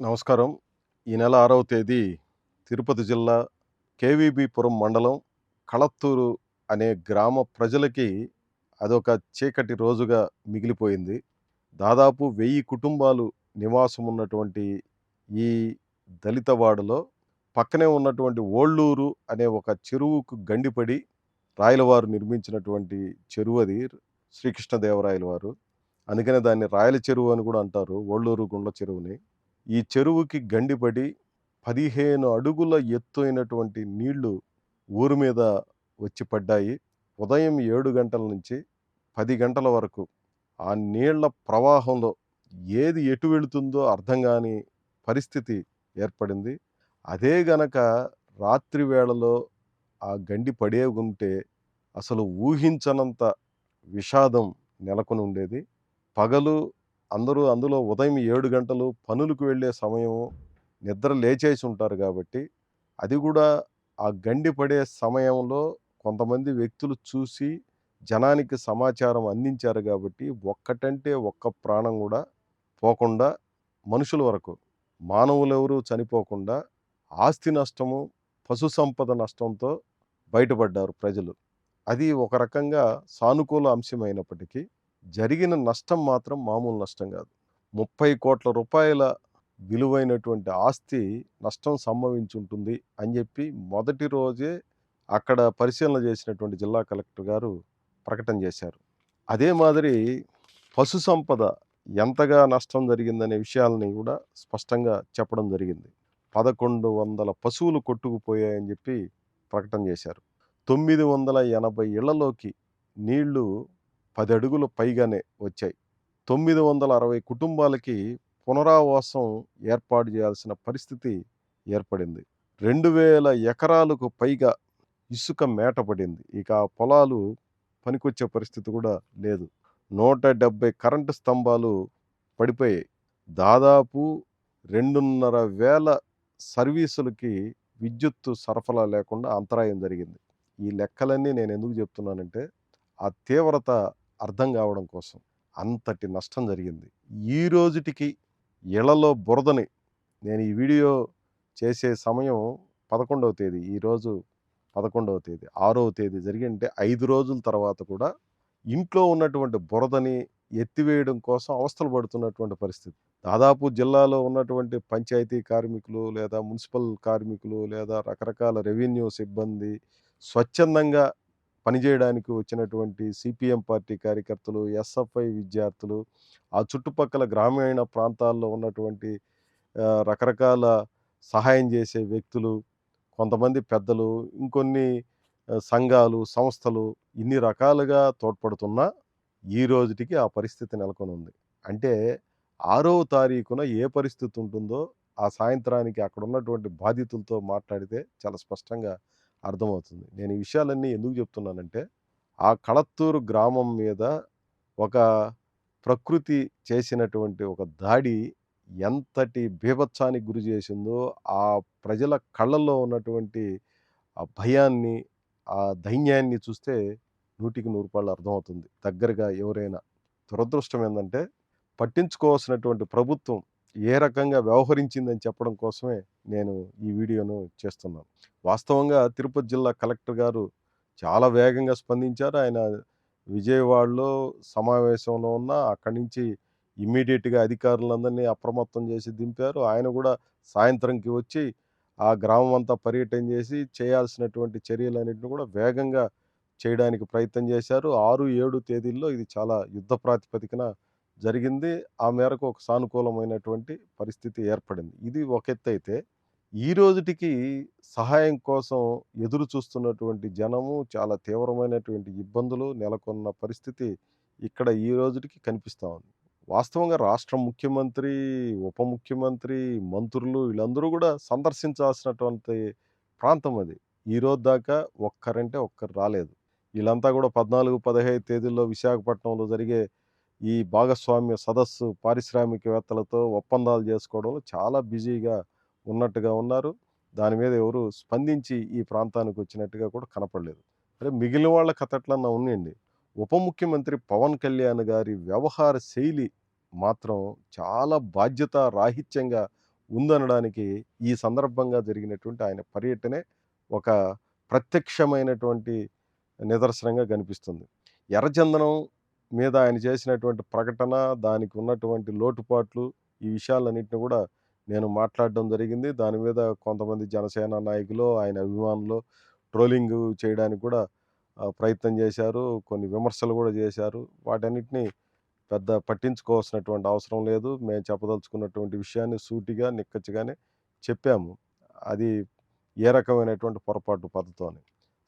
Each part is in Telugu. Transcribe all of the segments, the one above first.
నమస్కారం. ఈ నెల ఆరవ తేదీ తిరుపతి జిల్లా కేవీబీపురం మండలం కళత్తూరు అనే గ్రామ ప్రజలకి అదొక చీకటి రోజుగా మిగిలిపోయింది. దాదాపు వెయ్యి కుటుంబాలు నివాసం ఉన్నటువంటి ఈ దళితవాడలో పక్కనే ఉన్నటువంటి ఓళ్ళూరు అనే ఒక చెరువుకు గండిపడి రాయలవారు నిర్మించినటువంటి చెరువు అది శ్రీకృష్ణదేవరాయల వారు అందుకనే దాన్ని రాయల చెరువు అని కూడా అంటారు ఓళ్ళూరు గుండ్ల చెరువుని. ఈ చెరువుకి గండిపడి పదిహేను అడుగుల ఎత్తు అయినటువంటి నీళ్ళు ఊరు మీద వచ్చి పడ్డాయి. ఉదయం ఏడు గంటల నుంచి పది గంటల వరకు ఆ నీళ్ళ ప్రవాహంలో ఏది ఎటు వెళుతుందో అర్థం కాని పరిస్థితి ఏర్పడింది. అదే గనక రాత్రి వేళలో ఆ గండి పడే ఉంటే అసలు ఊహించనంత విషాదం నెలకొని ఉండేది. పగలు అందరూ అందులో ఉదయం ఏడు గంటలు పనులకు వెళ్ళే సమయం నిద్ర లేచేసి ఉంటారు కాబట్టి అది కూడా ఆ గండి పడే సమయంలో కొంతమంది వ్యక్తులు చూసి జనానికి సమాచారం అందించారు కాబట్టి ఒక్కటంటే ఒక్క ప్రాణం కూడా పోకుండా మనుషుల వరకు మానవులు ఎవరూ చనిపోకుండా ఆస్తి నష్టము పశు సంపద నష్టంతో బయటపడ్డారు ప్రజలు. అది ఒక రకంగా సానుకూల అంశమైనప్పటికీ జరిగిన నష్టం మాత్రం మామూలు నష్టం కాదు. ముప్పై కోట్ల రూపాయల విలువైనటువంటి ఆస్తి నష్టం సంభవించి ఉంటుంది అని చెప్పి మొదటి రోజే అక్కడ పరిశీలన చేసినటువంటి జిల్లా కలెక్టర్ గారు ప్రకటన చేశారు. అదే మాదిరి పశు సంపద ఎంతగా నష్టం జరిగిందనే విషయాలని కూడా స్పష్టంగా చెప్పడం జరిగింది. పదకొండు వందల పశువులు కొట్టుకుపోయాయని చెప్పి ప్రకటన చేశారు. తొమ్మిది వందల ఎనభై ఇళ్ళలోకి నీళ్ళు పది అడుగులు పైగానే వచ్చాయి. తొమ్మిది వందల అరవై కుటుంబాలకి పునరావాసం ఏర్పాటు చేయాల్సిన పరిస్థితి ఏర్పడింది. రెండు వేల ఎకరాలకు పైగా ఇసుక మేట పడింది. ఇక ఆ పొలాలు పనికొచ్చే పరిస్థితి కూడా లేదు. నూట డెబ్బై కరెంటు స్తంభాలు పడిపోయాయి. దాదాపు రెండున్నర వేల సర్వీసులకి విద్యుత్తు సరఫరా లేకుండా అంతరాయం జరిగింది. ఈ లెక్కలన్నీ నేను ఎందుకు చెప్తున్నానంటే ఆ తీవ్రత అర్థం కావడం కోసం అంతటి నష్టం జరిగింది. ఈ రోజుటికి ఇళ్ళలో బురదని నేను ఈ వీడియో చేసే సమయం పదకొండవ తేదీ ఈరోజు పదకొండవ తేదీ ఆరవ తేదీ జరిగింటే ఐదు రోజుల తర్వాత కూడా ఇంట్లో ఉన్నటువంటి బురదని ఎత్తివేయడం కోసం అవస్థలు పడుతున్నటువంటి పరిస్థితి. దాదాపు జిల్లాలో ఉన్నటువంటి పంచాయతీ కార్మికులు లేదా మున్సిపల్ కార్మికులు లేదా రకరకాల రెవెన్యూ సిబ్బంది స్వచ్ఛందంగా పనిచేయడానికి వచ్చినటువంటి సిపిఎం పార్టీ కార్యకర్తలు ఎస్ఎఫ్ఐ విద్యార్థులు ఆ చుట్టుపక్కల గ్రామీణ ప్రాంతాల్లో ఉన్నటువంటి రకరకాల సహాయం చేసే వ్యక్తులు కొంతమంది పెద్దలు ఇంకొన్ని సంఘాలు సంస్థలు ఇన్ని రకాలుగా తోడ్పడుతున్నా ఈ రోజుటికి ఆ పరిస్థితి నెలకొని ఉంది అంటే ఆరవ తారీఖున ఏ పరిస్థితి ఉంటుందో ఆ సాయంత్రానికి అక్కడ ఉన్నటువంటి బాధితులతో మాట్లాడితే చాలా స్పష్టంగా అర్థమవుతుంది. నేను ఈ విషయాలన్నీ ఎందుకు చెప్తున్నానంటే ఆ కళత్తూరు గ్రామం మీద ఒక ప్రకృతి చేసినటువంటి ఒక దాడి ఎంతటి బీభత్సానికి గురి చేసిందో ఆ ప్రజల కళ్ళల్లో ఉన్నటువంటి ఆ భయాన్ని ఆ దైన్యాన్ని చూస్తే నూటికి నూరు రూపాయలు అర్థమవుతుంది. దగ్గరగా ఎవరైనా దురదృష్టం ఏంటంటే పట్టించుకోవాల్సినటువంటి ప్రభుత్వం ఏ రకంగా వ్యవహరించిందని చెప్పడం కోసమే నేను ఈ వీడియోను చేస్తున్నాను. వాస్తవంగా తిరుపతి జిల్లా కలెక్టర్ గారు చాలా వేగంగా స్పందించారు. ఆయన విజయవాడలో సమావేశంలో ఉన్న అక్కడి నుంచి ఇమ్మీడియట్గా అధికారులందరినీ అప్రమత్తం చేసి దింపారు. ఆయన కూడా సాయంత్రంకి వచ్చి ఆ గ్రామం అంతా పర్యటన చేసి చేయాల్సినటువంటి చర్యలన్నింటినీ కూడా వేగంగా చేయడానికి ప్రయత్నం చేశారు. ఆరు ఏడు తేదీల్లో ఇది చాలా యుద్ధ ప్రాతిపదికన జరిగింది. ఆ మేరకు ఒక సానుకూలమైనటువంటి పరిస్థితి ఏర్పడింది. ఇది ఒక ఎత్తు అయితే ఈ రోజుటికి సహాయం కోసం ఎదురు చూస్తున్నటువంటి జనము చాలా తీవ్రమైనటువంటి ఇబ్బందులు నెలకొన్న పరిస్థితి ఇక్కడ ఈ రోజుటికి కనిపిస్తూ ఉంది. వాస్తవంగా రాష్ట్ర ముఖ్యమంత్రి ఉప ముఖ్యమంత్రి మంత్రులు వీళ్ళందరూ కూడా సందర్శించాల్సినటువంటి ప్రాంతం అది. ఈ రోజు దాకా ఒక్కరంటే ఒక్కరు రాలేదు. వీళ్ళంతా కూడా పద్నాలుగు పదహైదు తేదీల్లో విశాఖపట్నంలో జరిగే ఈ భాగస్వామ్య సదస్సు పారిశ్రామికవేత్తలతో ఒప్పందాలు చేసుకోవడంలో చాలా బిజీగా ఉన్నట్టుగా ఉన్నారు. దాని మీద ఎవరు స్పందించి ఈ ప్రాంతానికి వచ్చినట్టుగా కూడా కనపడలేదు. అరే మిగిలిన వాళ్ళ కథట్లన్నా ఉన్నాయండి. ఉప ముఖ్యమంత్రి పవన్ కళ్యాణ్ గారి వ్యవహార శైలి మాత్రం చాలా బాధ్యత రాహిత్యంగా ఉందనడానికి ఈ సందర్భంగా జరిగినటువంటి ఆయన పర్యటనే ఒక ప్రత్యక్షమైనటువంటి నిదర్శనంగా కనిపిస్తుంది. ఎర్రచందనం మీద ఆయన చేసినటువంటి ప్రకటన, దానికి ఉన్నటువంటి లోటుపాట్లు, ఈ విషయాలన్నింటిని కూడా నేను మాట్లాడడం జరిగింది. దాని మీద కొంతమంది జనసేన నాయకులు, ఆయన అభిమానులు ట్రోలింగ్ చేయడానికి కూడా ప్రయత్నం చేశారు. కొన్ని విమర్శలు కూడా చేశారు. వాటన్నిటిని పెద్ద పట్టించుకోవాల్సినటువంటి అవసరం లేదు. మేము చెప్పదలుచుకున్నటువంటి విషయాన్ని సూటిగా, నిక్కచ్చిగానే చెప్పాము. అది ఏ రకమైనటువంటి పొరపాటు పద్ధతి అని.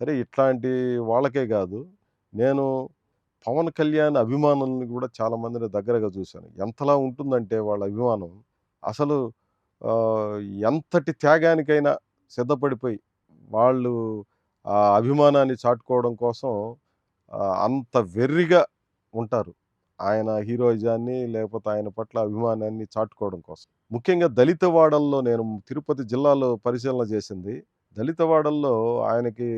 సరే ఇట్లాంటి వాళ్ళకే కాదు, నేను పవన్ కళ్యాణ్ అభిమానుల్ని కూడా చాలామందిని దగ్గరగా చూశాను. ఎంతలా ఉంటుందంటే వాళ్ళ అభిమానం, అసలు ఎంతటి త్యాగానికైనా సిద్ధపడిపోయి, వాళ్ళు ఆ అభిమానాన్ని చాటుకోవడం కోసం అంత వెర్రిగా ఉంటారు. ఆయన హీరోయిజాన్ని లేకపోతే ఆయన పట్ల అభిమానాన్ని చాటుకోవడం కోసం. ముఖ్యంగా దళిత వాడల్లో నేను తిరుపతి జిల్లాలో పరిశీలన చేసింది. దళిత వాడల్లో ఆయనకి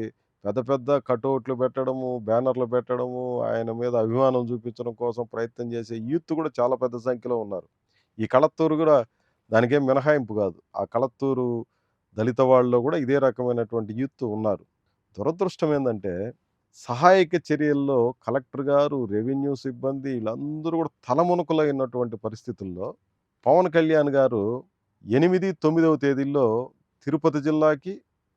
పెద్ద పెద్ద కటౌట్లు పెట్టడము, బ్యానర్లు పెట్టడము, ఆయన మీద అభిమానం చూపించడం కోసం ప్రయత్నం చేసే యూత్ కూడా చాలా పెద్ద సంఖ్యలో ఉన్నారు. ఈ కళత్తూరు కూడా దానికేం మినహాయింపు కాదు. ఆ కళత్తూరు దళిత వాళ్ళలో కూడా ఇదే రకమైనటువంటి యూత్ ఉన్నారు. దురదృష్టం ఏంటంటే సహాయక చర్యల్లో కలెక్టర్ గారు, రెవెన్యూ సిబ్బంది వీళ్ళందరూ కూడా తలమునకలైనటువంటి పరిస్థితుల్లో పవన్ కళ్యాణ్ గారు 8, 9వ తేదీల్లో తిరుపతి జిల్లాకి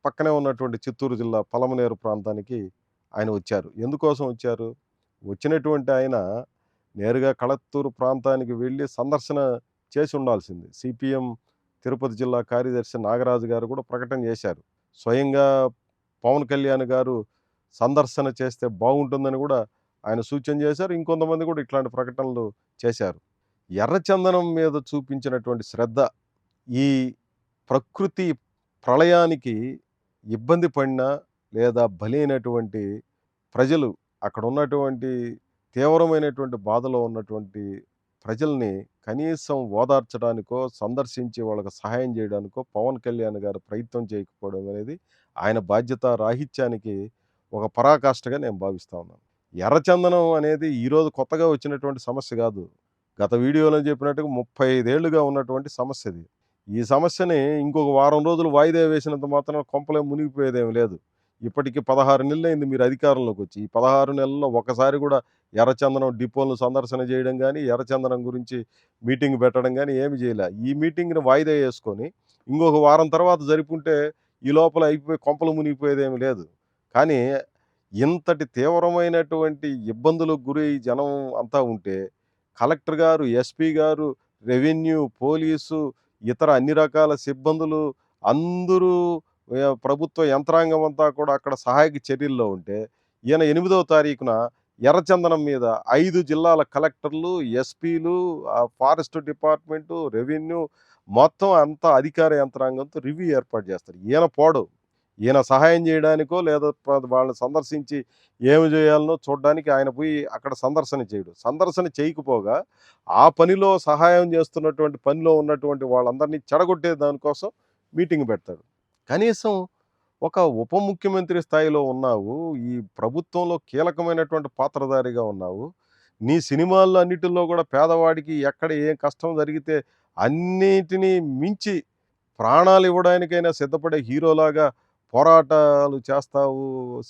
పక్కనే ఉన్నటువంటి చిత్తూరు జిల్లా పలమనేరు ప్రాంతానికి ఆయన వచ్చారు. ఎందుకోసం వచ్చారు? వచ్చినటువంటి ఆయన నేరుగా కళత్తూరు ప్రాంతానికి వెళ్ళి సందర్శన చేసి ఉండాల్సింది. సిపిఎం తిరుపతి జిల్లా కార్యదర్శి నాగరాజు గారు కూడా ప్రకటన చేశారు. స్వయంగా పవన్ కళ్యాణ్ గారు సందర్శన చేస్తే బాగుంటుందని కూడా ఆయన సూచన చేశారు. ఇంకొంతమంది కూడా ఇట్లాంటి ప్రకటనలు చేశారు. ఎర్రచందనం మీద చూపించినటువంటి శ్రద్ధ, ఈ ప్రకృతి ప్రళయానికి ఇబ్బంది పడిన లేదా బలైనటువంటి ప్రజలు అక్కడ ఉన్నటువంటి తీవ్రమైనటువంటి బాధలో ఉన్నటువంటి ప్రజల్ని కనీసం ఓదార్చడానికో, సందర్శించి వాళ్ళకి సహాయం చేయడానికో పవన్ కళ్యాణ్ గారు ప్రయత్నం చేయకపోవడం అనేది ఆయన బాధ్యత రాహిత్యానికి ఒక పరాకాష్ఠగా నేను భావిస్తూ ఉన్నాను. ఎర్రచందనం అనేది ఈరోజు కొత్తగా వచ్చినటువంటి సమస్య కాదు. గత వీడియోలో చెప్పినట్టుగా ముప్పై ఐదేళ్ళుగా ఉన్నటువంటి సమస్య ఇది. ఈ సమస్యని ఇంకొక వారం రోజులు వాయిదా వేసినంత మాత్రం కొంపలే మునిగిపోయేదేం లేదు. ఇప్పటికి 16 నెలలైంది మీరు అధికారంలోకి వచ్చి. ఈ 16 నెలల్లో ఒకసారి కూడా ఎర్రచందనం డిపోలను సందర్శన చేయడం కానీ ఎర్రచందనం గురించి మీటింగ్ పెట్టడం కానీ ఏమి చేయలే. ఈ మీటింగ్‌ని వాయిదా వేసుకొని ఇంకొక వారం తర్వాత జరుపుకుంటే ఈ లోపల అయిపోయి కొంపలు మునిగిపోయేదేమి లేదు. కానీ ఇంతటి తీవ్రమైనటువంటి ఇబ్బందులకు గురై జనం అంతా ఉంటే కలెక్టర్ గారు, ఎస్పీ గారు, రెవెన్యూ, పోలీసు, ఇతర అన్ని రకాల సిబ్బందులు అందరూ ప్రభుత్వ యంత్రాంగం అంతా కూడా అక్కడ సహాయక చర్యల్లో ఉంటే, ఈయన ఎనిమిదవ తారీఖున ఎర్రచందనం మీద ఐదు జిల్లాల కలెక్టర్లు, ఎస్పీలు, ఫారెస్ట్ డిపార్ట్మెంటు, రెవెన్యూ మొత్తం అంతా అధికార యంత్రాంగంతో రివ్యూ ఏర్పాటు చేస్తారు. ఈయన పోడు. ఈయన సహాయం చేయడానికో లేదా వాళ్ళని సందర్శించి ఏమి చేయాలనో చూడడానికి ఆయన పోయి అక్కడ సందర్శన చేయడు. సందర్శన చేయకపోగా ఆ పనిలో సహాయం చేస్తున్నటువంటి పనిలో ఉన్నటువంటి వాళ్ళందరినీ చెడగొట్టే దానికోసం మీటింగ్ పెడతాడు. కనీసం ఒక ఉప ముఖ్యమంత్రి స్థాయిలో ఉన్నావు. ఈ ప్రభుత్వంలో కీలకమైనటువంటి పాత్రధారిగా ఉన్నావు. నీ సినిమాల్లో అన్నిటిలో కూడా పేదవాడికి ఎక్కడ ఏం కష్టం జరిగితే అన్నిటిని మించి ప్రాణాలు ఇవ్వడానికైనా సిద్ధపడే హీరోలాగా పోరాటాలు చేస్తావు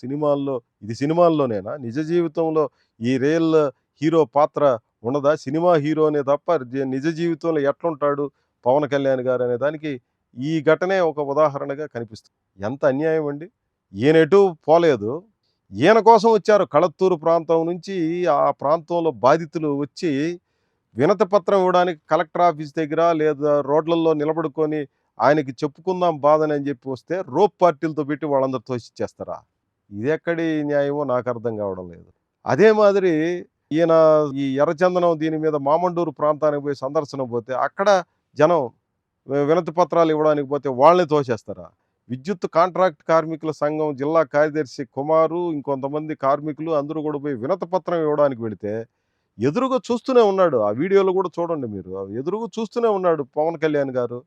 సినిమాల్లో. ఇది సినిమాల్లోనేనా? నిజ జీవితంలో ఈ రియల్ హీరో పాత్ర ఉండదా? సినిమా హీరోనే తప్ప నిజ జీవితంలో ఎట్లుంటాడు పవన్ కళ్యాణ్ గారు అనే దానికి ఈ ఘటనే ఒక ఉదాహరణగా కనిపిస్తుంది. ఎంత అన్యాయం అండి! ఈయనెటూ పోలేదు. ఈయన కోసం వచ్చారు. కళత్తూరు ప్రాంతం నుంచి ఆ ప్రాంతంలో బాధితులు వచ్చి వినతి పత్రం ఇవ్వడానికి కలెక్టర్ ఆఫీస్ దగ్గర లేదా రోడ్లలో నిలబడుకొని ఆయనకి చెప్పుకుందాం బాధని అని చెప్పి వస్తే రోప్ పార్టీలతో పెట్టి వాళ్ళందరూ తోసిచ్చేస్తారా? ఎక్కడి న్యాయమో నాకు అర్థం కావడం లేదు. అదే మాదిరి ఈయన ఈ ఎర్రచందనం దీని మీద మామండూరు ప్రాంతానికి పోయి సందర్శనకు పోతే అక్కడ జనం వినతి పత్రాలు ఇవ్వడానికి పోతే వాళ్ళని తోసేస్తారా? విద్యుత్ కాంట్రాక్ట్ కార్మికుల సంఘం జిల్లా కార్యదర్శి కుమారు, ఇంకొంతమంది కార్మికులు అందరూ కూడా పోయి వినతి పత్రం ఇవ్వడానికి వెళితే ఎదురుగా చూస్తూనే ఉన్నాడు. ఆ వీడియోలో కూడా చూడండి మీరు. ఎదురుగా చూస్తూనే ఉన్నాడు పవన్ కళ్యాణ్ గారు.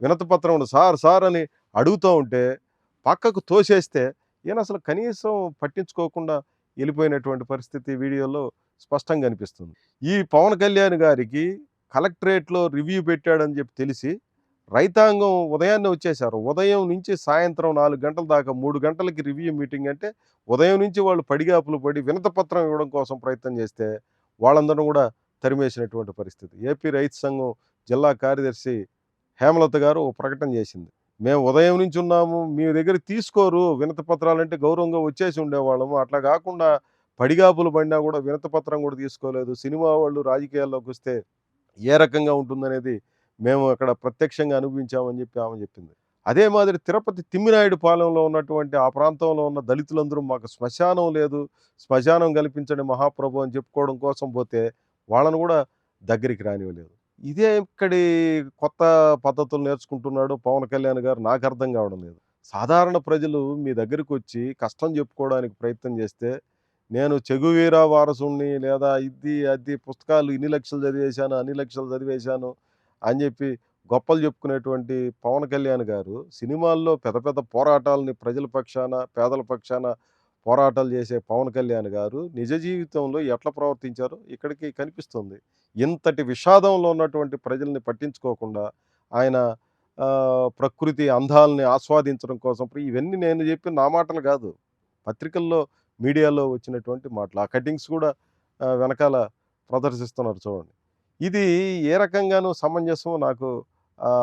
వినతపత్రం సార్ సార్ అని అడుగుతూ ఉంటే పక్కకు తోసేస్తే ఈయన అసలు కనీసం పట్టించుకోకుండా వెళ్ళిపోయినటువంటి పరిస్థితి వీడియోలో స్పష్టంగా కనిపిస్తుంది. ఈ పవన్ కళ్యాణ్ గారికి కలెక్టరేట్‌లో రివ్యూ పెట్టాడని చెప్పి తెలిసి రైతాంగం ఉదయాన్నే వచ్చేసారు. ఉదయం నుంచి సాయంత్రం నాలుగు గంటల దాకా మూడు గంటలకి రివ్యూ మీటింగ్ అంటే, ఉదయం నుంచి వాళ్ళు పడిగాపులు పడి వినతపత్రం ఇవ్వడం కోసం ప్రయత్నం చేస్తే, వాళ్ళందరిని కూడా తరిమేసినటువంటి పరిస్థితి. ఏపీ రైతు సంఘం జిల్లా కార్యదర్శి హేమలత గారు ఒక ప్రకటన చేసింది. "మేము ఉదయం నుంచి ఉన్నాము. మీ దగ్గర తీసుకోరు వినతి పత్రాలంటే గౌరవంగా వచ్చేసి ఉండేవాళ్ళము. అట్లా కాకుండా పడిగాపులు పడినా కూడా వినతి పత్రం కూడా తీసుకోలేదు. సినిమా వాళ్ళు రాజకీయాల్లోకి వస్తే ఏ రకంగా ఉంటుందనేది మేము అక్కడ ప్రత్యక్షంగా అనుభవించామని" చెప్పి ఆమె చెప్పింది. అదే మాదిరి తిరుపతి తిమ్మినాయుడు పాలెంలో ఉన్నటువంటి ఆ ప్రాంతంలో ఉన్న దళితులందరూ మాకు శ్మశానం లేదు. శ్మశానం కల్పించండి మహాప్రభు అని చెప్పుకోవడం కోసం పోతే, వాళ్ళను కూడా దగ్గరికి రానివ్వలేదు. ఇదే ఇక్కడి కొత్త పద్ధతులు నేర్చుకుంటున్నాడు పవన్ కళ్యాణ్ గారు నాకు అర్థం కావడం లేదు. సాధారణ ప్రజలు మీ దగ్గరికి వచ్చి కష్టం చెప్పుకోవడానికి ప్రయత్నం చేస్తే, నేను చెగువీరా వారసుని లేదా ఇది, అది పుస్తకాలు ఇన్ని లక్షలు చదివేశాను, అన్ని లక్షలు చదివేశాను అని చెప్పి గొప్పలు చెప్పుకునేటువంటి పవన్ కళ్యాణ్ గారు సినిమాల్లో పెద్ద పెద్ద పోరాటాలని ప్రజల పక్షాన, పేదల పక్షాన పోరాటాలు చేసే పవన్ కళ్యాణ్ గారు నిజ జీవితంలో ఎట్లా ప్రవర్తించారో ఇక్కడికి కనిపిస్తుంది. ఇంతటి విషాదంలో ఉన్నటువంటి ప్రజల్ని పట్టించుకోకుండా ఆయన ప్రకృతి అందాలని ఆస్వాదించడం కోసం ఇవన్నీ నేను చెప్పిన నా మాటలు కాదు. పత్రికల్లో, మీడియాలో వచ్చినటువంటి మాటలు. ఆ కటింగ్స్ కూడా వెనకాల ప్రదర్శిస్తున్నారు చూడండి. ఇది ఏ రకంగానూ సమంజసమో నాకు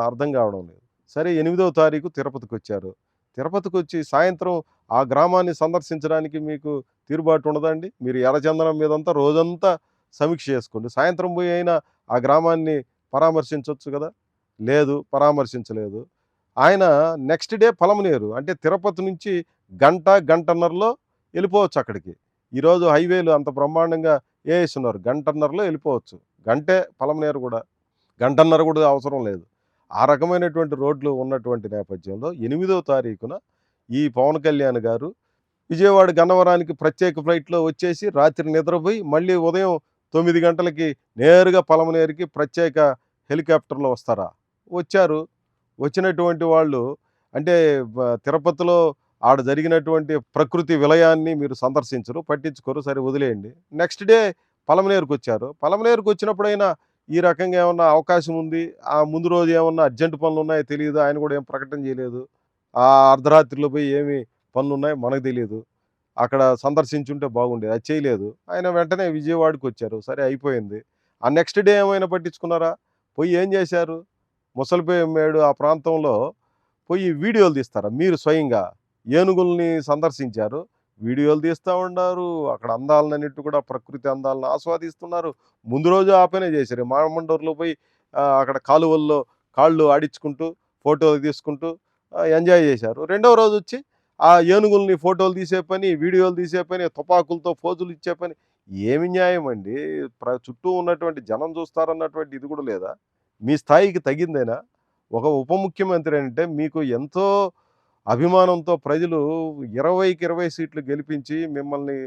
అర్థం కావడం లేదు. సరే ఎనిమిదవ తారీఖు తిరుపతికి వచ్చారు తిరుపతికి వచ్చి సాయంత్రం ఆ గ్రామాన్ని సందర్శించడానికి మీకు తీరుబాటు ఉండదండి మీరు ఎర్రచందనం మీదంతా రోజంతా సమీక్ష చేసుకోండి. సాయంత్రం పోయి అయినా ఆ గ్రామాన్ని పరామర్శించవచ్చు కదా! లేదు పరామర్శించలేదు. ఆయన నెక్స్ట్ డే పలమనేరు అంటే తిరుపతి నుంచి గంట, గంటన్నరలో వెళ్ళిపోవచ్చు అక్కడికి. ఈరోజు హైవేలు అంత బ్రహ్మాండంగా ఏసేసున్నారు. గంటన్నరలో వెళ్ళిపోవచ్చు. గంటే పలమనేరు కూడా. గంటన్నర కూడా అవసరం లేదు. ఆ రకమైనటువంటి రోడ్లు ఉన్నటువంటి నేపథ్యంలో ఎనిమిదో తారీఖున ఈ పవన్ కళ్యాణ్ గారు విజయవాడ గన్నవరానికి ప్రత్యేక ఫ్లైట్‌లో వచ్చేసి రాత్రి నిద్రపోయి మళ్ళీ ఉదయం తొమ్మిది గంటలకి నేరుగా పలమనేరుకి ప్రత్యేక హెలికాప్టర్‌లో వస్తారా? వచ్చారు. వచ్చినటువంటి వాళ్ళు అంటే తిరుపతిలో ఆడ జరిగినటువంటి ప్రకృతి విలయాన్ని మీరు సందర్శించరు, పట్టించుకోరు. సరే వదిలేయండి. నెక్స్ట్ డే పలమనేరుకు వచ్చారు పలమనేరుకు వచ్చినప్పుడైనా ఈ రకంగా ఏమన్నా అవకాశం ఉంది. ఆ ముందు రోజు ఏమన్నా అర్జెంట్ పనులున్నాయో తెలియదు ఆయన కూడా ఏం ప్రకటన చేయలేదు. ఆ అర్ధరాత్రిలో పోయి ఏమి పనులు ఉన్నాయో మనకు తెలియదు అక్కడ సందర్శించుంటే బాగుండేది. అది చేయలేదు. ఆయన వెంటనే విజయవాడకొచ్చారు. సరే అయిపోయింది. ఆ నెక్స్ట్ డే ఏమైనా పట్టించుకున్నారా? పోయి ఏం చేశారు? ముసలిపేమేడు ఆ ప్రాంతంలో పోయి వీడియోలు తీస్తారా? మీరు స్వయంగా ఏనుగుల్ని సందర్శించారు. వీడియోలు తీస్తా ఉన్నారు అక్కడ అందాలన్నిటి కూడా ప్రకృతి అందాలను ఆస్వాదిస్తున్నారు. ముందు రోజు ఆపేనే చేశారు. మామండూరులో పోయి అక్కడ కాలువల్లో కాళ్ళు ఆడించుకుంటూ, ఫోటోలు తీసుకుంటూ ఎంజాయ్ చేశారు. రెండవ రోజు వచ్చి ఆ ఏనుగుల్ని ఫోటోలు తీసే పని, వీడియోలు తీసే పని, తుపాకులతో ఫోజులు ఇచ్చే పని. ఏమి న్యాయం అండి? ప్ర చుట్టూ ఉన్నటువంటి జనం చూస్తారన్నటువంటి ఇది కూడా లేదా? మీ స్థాయికి తగిందేనా? ఒక ఉప ముఖ్యమంత్రి అంటే మీకు ఎంతో అభిమానంతో ప్రజలు 20కి 20 సీట్లు గెలిపించి మిమ్మల్ని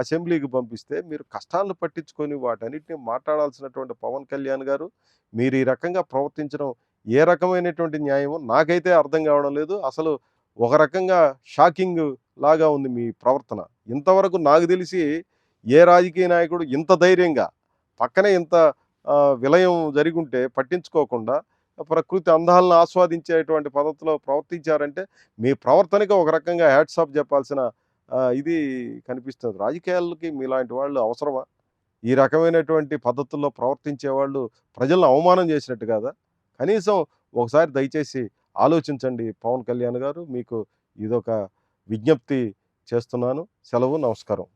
అసెంబ్లీకి పంపిస్తే మీరు కష్టాలను పట్టించుకొని వాటన్నిటిని మాట్లాడాల్సినటువంటి పవన్ కళ్యాణ్ గారు, మీరు ఈ రకంగా ప్రవర్తించడం ఏ రకమైనటువంటి న్యాయమో నాకైతే అర్థం కావడం లేదు. అసలు ఒక రకంగా షాకింగ్ లాగా ఉంది మీ ప్రవర్తన. ఇంతవరకు నాకు తెలిసి ఏ రాజకీయ నాయకుడు ఇంత ధైర్యంగా పక్కనే ఇంత విలయం జరిగుంటే పట్టించుకోకుండా ప్రకృతి అందాలను ఆస్వాదించేటువంటి పద్ధతిలో ప్రవర్తించారంటే మీ ప్రవర్తనకి ఒక రకంగా హ్యాట్స్ ఆఫ్ చెప్పాల్సిన ఇది కనిపిస్తుంది. రాజకీయాలకి మీలాంటి వాళ్ళు అవసరమా? ఈ రకమైనటువంటి పద్ధతుల్లో ప్రవర్తించే వాళ్ళు ప్రజలను అవమానం చేసినట్టు కదా కనీసం ఒకసారి దయచేసి ఆలోచించండి పవన్ కళ్యాణ్ గారు. మీకు ఇదొక విజ్ఞప్తి చేస్తున్నాను. సెలవు. నమస్కారం.